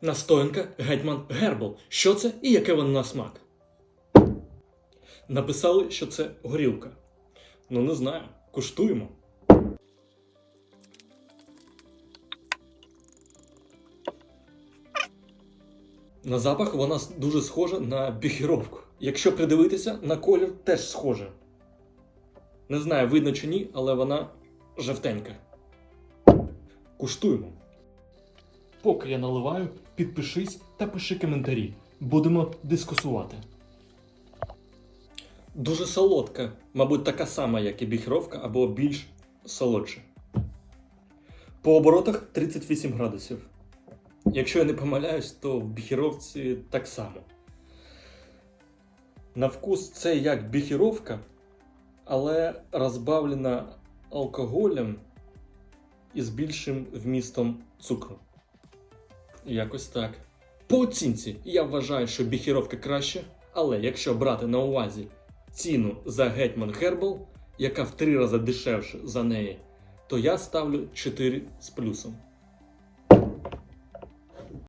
Настоянка Гетьман Гербл. Що це і яке воно на смак? Написали, що це горілка. Ну, не знаю. Куштуємо. На запах вона дуже схожа на біхіровку. Якщо придивитися, на колір теж схоже. Не знаю, видно чи ні, але вона жовтенька. Куштуємо. Поки я наливаю, підпишись та пиши коментарі. Будемо дискусувати. Дуже солодка, мабуть, така сама, як і біхровка, або більш солодша. По оборотах 38 градусів. Якщо я не помиляюсь, то в біхіровці так само. На вкус це як біхіровка, але розбавлена алкоголем і з більшим вмістом цукру. Якось так. По оцінці я вважаю, що біхіровка краще, але якщо брати на увазі ціну за Гетьман Гербл, яка в три рази дешевше за неї, то я ставлю 4 з плюсом.